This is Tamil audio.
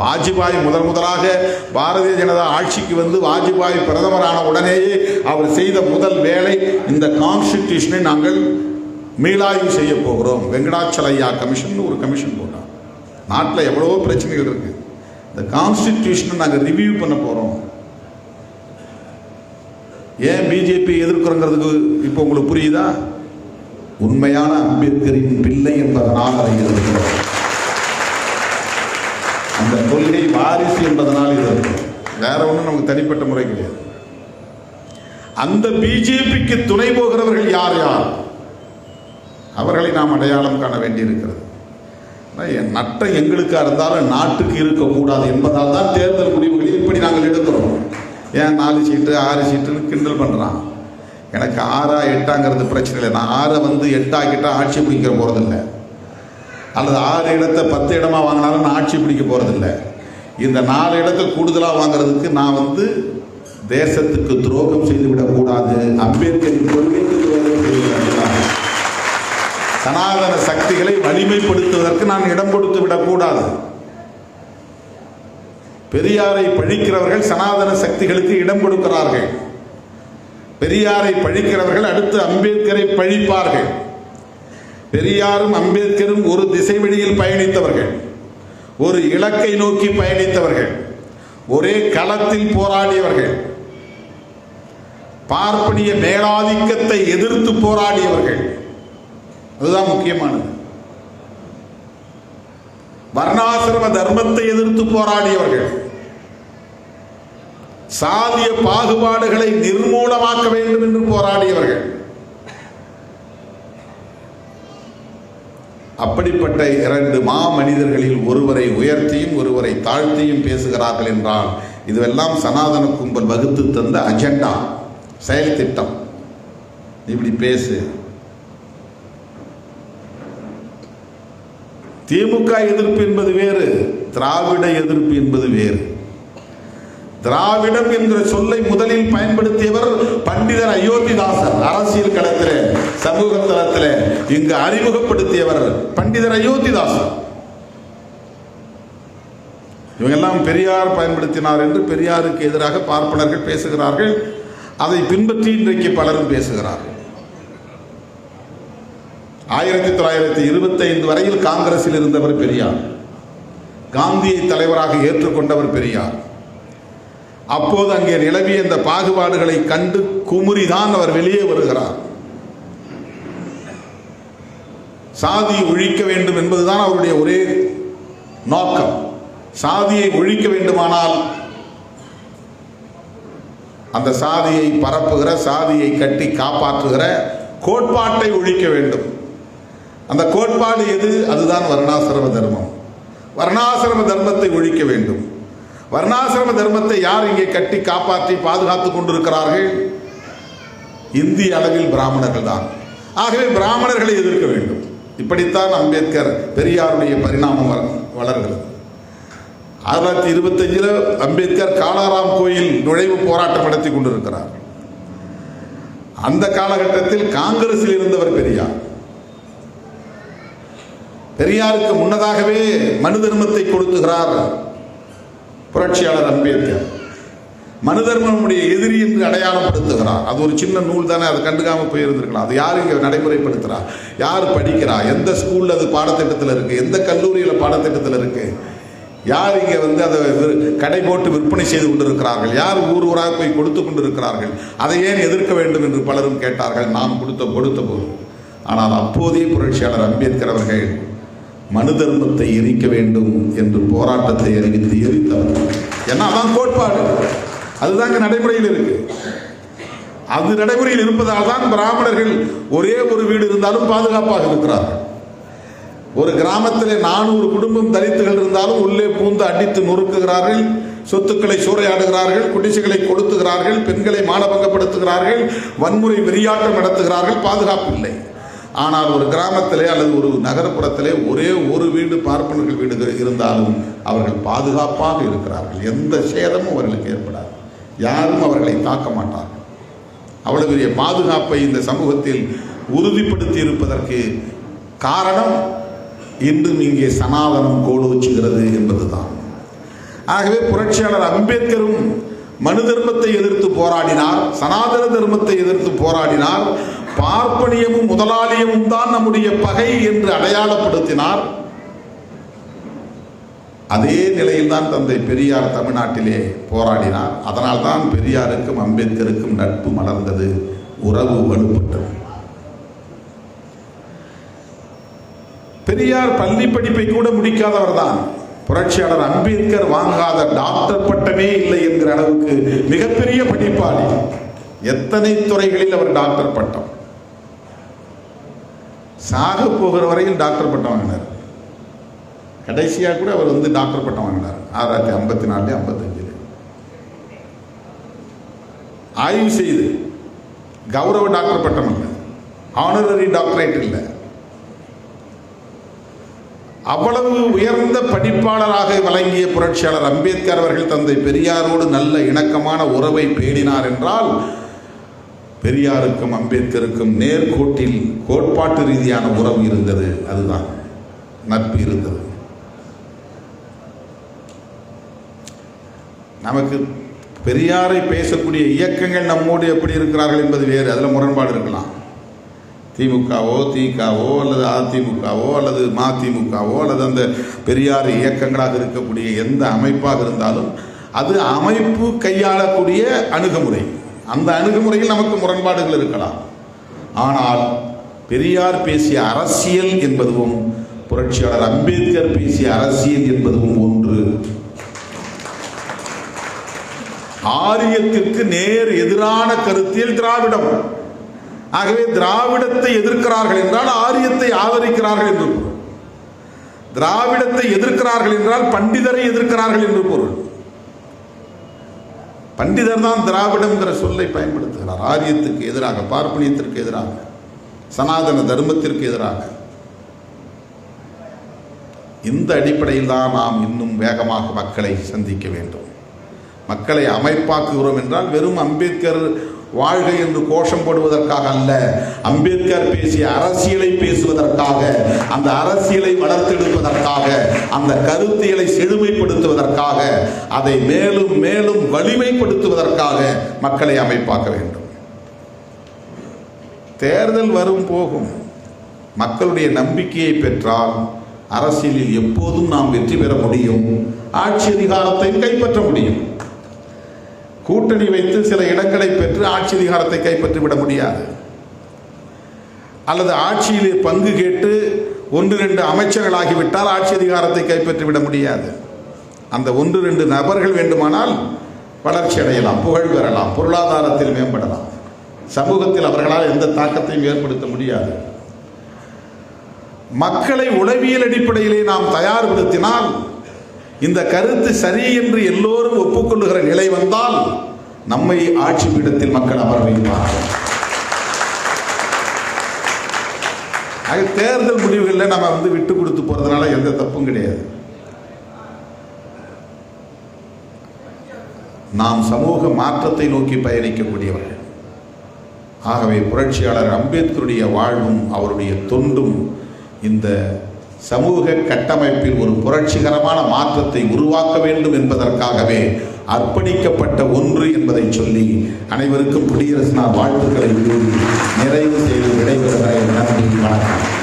வாஜ்பாய் முதல் முதலாக பாரதிய ஜனதா ஆட்சிக்கு வந்து வாஜ்பாய் பிரதமரான உடனேயே அவர் செய்த முதல் வேலை இந்த கான்ஸ்டிடியூஷனை நாங்கள் மீளாய்வு செய்ய போகிறோம். வெங்கடாச்சலையா கமிஷன் ஒரு கமிஷன் போட்டார். நாட்டில் எவ்வளவோ பிரச்சனைகள் இருக்கு. இந்த கான்ஸ்டிடியூஷனை நாங்கள் ரிவ்யூ பண்ண போகிறோம் ஏன் பிஜேபி எதிர்க்கிறோங்கிறதுக்கு இப்போ உங்களுக்கு புரியுதா? உண்மையான அம்பேத்கரின் பிள்ளை என்பதனால் அதை எதிர்க்கிறோம் அந்த கொள்கை வாரிசு என்பதனால் இது வேற ஒன்றும் நமக்கு தனிப்பட்ட முறை கிடையாது. அந்த பிஜேபிக்கு துணை போகிறவர்கள் யார் யார்? அவர்களை நாம் அடையாளம் காண வேண்டியிருக்கிறது. என் நட்டம் எங்களுக்காக இருந்தாலும் நாட்டுக்கு இருக்கக்கூடாது என்பதால் தான் தேர்தல் முடிவுகளை இப்படி நாங்கள் எடுக்கிறோம். ஏன் நாலு சீட்டு ஆறு சீட்டுன்னு கிண்டல் பண்ணுறான் எனக்கு ஆறா எட்டாங்கிறது பிரச்சனை இல்லை. நான் ஆறை வந்து எட்டாக்கிட்டால் ஆட்சி பிடிக்கிற போகிறதில்லை அல்லது ஆறு இடத்தை பத்து இடமா வாங்கினாலும் நான் ஆட்சி பிடிக்க போகிறதில்ல இந்த நாலு இடத்தை கூடுதலாக வாங்குறதுக்கு நான் வந்து தேசத்துக்கு துரோகம் செய்து விடக்கூடாது அம்பேத்கரின் கொள்கைக்கு துரோகம் செய்துவிடக்கூடாது. சனாதன சக்திகளை வலிமைப்படுத்துவதற்கு நான் இடம் கொடுத்து விடக்கூடாது. பெரியாரை பழிக்கிறவர்கள் சனாதன சக்திகளுக்கு இடம் கொடுக்கிறார்கள். பெரியாரை பழிக்கிறவர்கள் அடுத்து அம்பேத்கரை பழிப்பார்கள். பெரியாரும் அம்பேத்கரும் ஒரு திசை வழியில் பயணித்தவர்கள். ஒரு இலக்கை நோக்கி பயணித்தவர்கள். ஒரே களத்தில் போராடியவர்கள். பார்ப்பனிய மேலாதிக்கத்தை எதிர்த்து போராடியவர்கள். அதுதான் முக்கியமானது. வர்ணாசிரம தர்மத்தை எதிர்த்து போராடியவர்கள். சாதிய பாகுபாடுகளை நிர்மூலமாக்க வேண்டும் என்று போராடியவர்கள். அப்படிப்பட்ட இரண்டு மா மனிதர்களில் ஒருவரை உயர்த்தியும் ஒருவரை தாழ்த்தியும் பேசுகிறார்கள் என்றால் இதுவெல்லாம் சனாதன கும்பல் வகுத்து தந்த அஜெண்டா செயல் திட்டம். இப்படி பேசு. திமுக எதிர்ப்பு என்பது வேறு திராவிட எதிர்ப்பு என்பது வேறு. திராவிடம் என்ற சொல்லை முதலில் பயன்படுத்தியவர் பண்டிதர் அயோத்திதாசர் அரசியல் களத்திலே சமூக தளத்திலே இங்கு அறிமுகப்படுத்தியவர் பண்டிதர் அயோத்திதாசர். இவங்கெல்லாம் பெரியார் பயன்படுத்தினார் என்று பெரியாருக்கு எதிராக பார்ப்பனர்கள் பேசுகிறார்கள். அதை பின்பற்றி இன்றைக்கு பலரும் பேசுகிறார்கள். ஆயிரத்தி தொள்ளாயிரத்தி இருபத்தைந்து வரையில் காங்கிரஸில் இருந்தவர் பெரியார். காந்தியை தலைவராக ஏற்றுக்கொண்டவர் பெரியார். அப்போது அங்கே நிலவிய இந்த பாகுபாடுகளை கண்டு குமுறிதான் அவர் வெளியே வருகிறார். சாதியை ஒழிக்க வேண்டும் என்பதுதான் அவருடைய ஒரே நோக்கம். சாதியை ஒழிக்க வேண்டுமானால் அந்த சாதியை பரப்புகிற சாதியை கட்டி காப்பாற்றுகிற கோட்பாட்டை ஒழிக்க வேண்டும். அந்த கோட்பாடு எது? அதுதான் வர்ணாசிரம தர்மம். வர்ணாசிரம தர்மத்தை ஒழிக்க வேண்டும். வர்ணாசிரம தர்மத்தை யார் இங்கே கட்டி காப்பாற்றி பாதுகாத்துக் கொண்டிருக்கிறார்கள்? இந்திய அளவில் பிராமணர்கள் தான். ஆகவே பிராமணர்களை எதிர்க்க வேண்டும். இப்படித்தான் அம்பேத்கர் பெரியாருடைய பரிணாமம் வளர்கிறது. ஆயிரத்தி தொள்ளாயிரத்தி இருபத்தஞ்சில் அம்பேத்கர் காலாராம் கோயில் நுழைவு போராட்டம் நடத்தி கொண்டிருக்கிறார். அந்த காலகட்டத்தில் காங்கிரஸில் இருந்தவர் பெரியார். பெரியாருக்கு முன்னதாகவே மனு தர்மத்தை கொடுத்துகிறார் புரட்சியாளர் அம்பேத்கர். மனுதர்மனுடைய எதிரி என்று அடையாளப்படுத்துகிறார். அது ஒரு சின்ன நூல் தானே அதை கண்டுக்காம போயிருந்திருக்கலாம். அது யார் இங்கே நடைமுறைப்படுத்துகிறா யார் படிக்கிறா? எந்த ஸ்கூலில் அது பாடத்திட்டத்தில் இருக்குது எந்த கல்லூரியில் பாடத்திட்டத்தில் இருக்குது யார் இங்கே வந்து அதை கடை போட்டு விற்பனை செய்து கொண்டிருக்கிறார்கள்? யார் ஊர் ஊராக போய் கொடுத்து கொண்டிருக்கிறார்கள்? அதை ஏன் எதிர்க்க வேண்டும் என்று பலரும் கேட்டார்கள். நாம் கொடுத்த கொடுத்த போது. ஆனால் அப்போதைய புரட்சியாளர் அம்பேத்கர் அவர்கள் மனு தர்மத்தை எரிக்க வேண்டும் என்று போராட்டத்தை அறிவித்து எரித்தவர். ஏன்னா அதான் கோட்பாடு? அதுதாங்க நடைமுறையில் இருக்கு. அது நடைமுறையில் இருப்பதால் தான் பிராமணர்கள் ஒரே ஒரு வீடு இருந்தாலும் பாதுகாப்பாக இருக்கிறார்கள். ஒரு கிராமத்தில் நானூறு குடும்பம் தலித்துகள் இருந்தாலும் உள்ளே பூந்து அடித்து நொறுக்குகிறார்கள் சொத்துக்களை சூறையாடுகிறார்கள் குடிசைகளை கொடுத்துகிறார்கள் பெண்களை மானபங்கப்படுத்துகிறார்கள் வன்முறை வெறியாட்டம் நடத்துகிறார்கள் பாதுகாப்பு இல்லை. ஆனால் ஒரு கிராமத்திலே அல்லது ஒரு நகர்ப்புறத்திலே ஒரே ஒரு வீடு பார்ப்பனர்கள் வீடு இருந்தாலும் அவர்கள் பாதுகாப்பாக இருக்கிறார்கள். எந்த சேதமும் அவர்களுக்கு ஏற்படாது. யாரும் அவர்களை தாக்க மாட்டார்கள். அவ்வளவு பெரிய பாதுகாப்பை இந்த சமூகத்தில் உறுதிப்படுத்தி இருப்பதற்கு காரணம் இன்றும் இங்கே சனாதனம் கோலோச்சுகிறது என்பதுதான். ஆகவே புரட்சியாளர் அம்பேத்கரும் மனு தர்மத்தை எதிர்த்து போராடினார் சனாதன தர்மத்தை எதிர்த்து போராடினார். பார்ப்பனியமும் முதலாளியமும் தான் நம்முடைய பகை என்று அடையாளப்படுத்தினார். அதே நிலையில் தான் தந்தை பெரியார் தமிழ்நாட்டிலே போராடினார். அதனால் தான் பெரியாருக்கும் அம்பேத்கருக்கும் நட்பு மலர்ந்தது உறவு வலுப்பட்டது. பெரியார் பள்ளி படிப்பை கூட முடிக்காதவர் தான். புரட்சியாளர் அம்பேத்கர் வாங்காத டாக்டர் பட்டமே இல்லை என்கிற அளவுக்கு மிகப்பெரிய படிப்பாளி. எத்தனை துறைகளில் அவர் டாக்டர் பட்டம்? சாக போகிற வரையில் டாக்டர் பட்டம் வாங்கினார். கடைசியாக கூட அவர் வந்து டாக்டர் பட்டம் வாங்கினார். ஆயிரத்தி ஐம்பத்தி நாலு ஐம்பத்தஞ்சில். ஆய்வு செய்து கௌரவ டாக்டர் பட்டம் இல்லை. ஆனரரி டாக்டரேட் இல்லை. அவ்வளவு உயர்ந்த படிப்பாளராக வழங்கிய புரட்சியாளர் அம்பேத்கர் அவர்கள் தந்தை பெரியாரோடு நல்ல இணக்கமான உறவை பேணினார் என்றால் பெரியாருக்கும் அம்பேத்கருக்கும் நேர்கோட்டில் கோட்பாட்டு ரீதியான உறவு இருந்தது. அதுதான் நட்பு இருந்தது. நமக்கு பெரியாரை பேசக்கூடிய இயக்கங்கள் நம்மோடு எப்படி இருக்கிறார்கள் என்பது வேறு. அதில் முரண்பாடு இருக்கலாம். திமுகவோ திகாவோ அல்லது அதிமுகவோ அல்லது மதிமுகவோ அல்லது அந்த பெரியார் இயக்கங்களாக இருக்கக்கூடிய எந்த அமைப்பாக இருந்தாலும் அது அமைப்பு கையாளக்கூடிய அணுகுமுறை. அந்த அணுகுமுறையில் நமக்கு முரண்பாடுகள் இருக்கலாம். ஆனால் பெரியார் பேசிய அரசியல் என்பதும் புரட்சியாளர் அம்பேத்கர் பேசிய அரசியல் என்பதும் ஒன்று. ஆரியத்திற்கு நேர் எதிரான கருத்தியல் திராவிடம். ஆகவே திராவிடத்தை எதிர்க்கிறார்கள் என்றால் ஆரியத்தை ஆதரிக்கிறார்கள் என்று பொருள். திராவிடத்தை எதிர்க்கிறார்கள் என்றால் பண்டிதரை எதிர்க்கிறார்கள் என்று பொருள். பண்டிதர் தான் திராவிடம்ங்கிற சொல்லை பயன்படுத்துகிறார். ஆரியத்துக்கு எதிராக பார்ப்பனியத்திற்கு எதிராக சனாதன தர்மத்திற்கு எதிராக. இந்த அடிப்படையில் தான் நாம் இன்னும் வேகமாக மக்களை சந்திக்க வேண்டும். மக்களை அமைப்பாக்குகிறோம் என்றால் வெறும் அம்பேத்கர் வாழ்க என்று கோஷம் போடுவதற்காக அல்ல. அம்பேத்கர் பேசிய அரசியலை பேசுவதற்காக அந்த அரசியலை வளர்த்தெடுப்பதற்காக அந்த கருத்தியலை செழுமைப்படுத்துவதற்காக அதை மேலும் மேலும் வலிமைப்படுத்துவதற்காக மக்களை அமைப்பாக்க வேண்டும். தேர்தல் வரும் போகும். மக்களுடைய நம்பிக்கையை பெற்றால் அரசியலில் எப்போதும் நாம் வெற்றி பெற முடியும். ஆட்சி அதிகாரத்தையும் கைப்பற்ற முடியும். கூட்டணி வைத்து சில இடங்களை பெற்று ஆட்சி அதிகாரத்தை கைப்பற்றி விட முடியாது. அல்லது ஆட்சியிலே பங்கு கேட்டு ஒன்று ரெண்டு அமைச்சர்களாகிவிட்டால் ஆட்சி அதிகாரத்தை கைப்பற்றி விட முடியாது. அந்த ஒன்று ரெண்டு நபர்கள் வேண்டுமானால் வளர்ச்சி அடையலாம் புகழ் பெறலாம் பொருளாதாரத்தில் மேம்படலாம். சமூகத்தில் அவர்களால் எந்த தாக்கத்தையும் ஏற்படுத்த முடியாது. மக்களை உளவியல் அடிப்படையிலே நாம் தயார்படுத்தினால் இந்த கருத்து சரி என்று எல்லோரும் ஒப்புக்கொள்ளுகிற நிலை வந்தால் நம்மை ஆட்சி பீடத்தில் மக்கள் அமர வைப்பார்கள். ஆக தேர்தல் முடிவுகளில் நம்ம வந்து விட்டு கொடுத்து போறதுனால எந்த தப்பும் கிடையாது. நாம் சமூக மாற்றத்தை நோக்கி பயணிக்கக்கூடியவர்கள். ஆகவே புரட்சியாளர் அம்பேத்கருடைய வாழ்வும் அவருடைய தொண்டும் இந்த சமூக கட்டமைப்பில் ஒரு புரட்சிகரமான மாற்றத்தை உருவாக்க வேண்டும் என்பதற்காகவே அர்ப்பணிக்கப்பட்ட ஒன்று என்பதை சொல்லி அனைவருக்கும் குடியரசு நாள் வாழ்த்துக்களை கூறி நிறைவு செய்து விடைபெறுகிறேன். நன்றி வணக்கம்.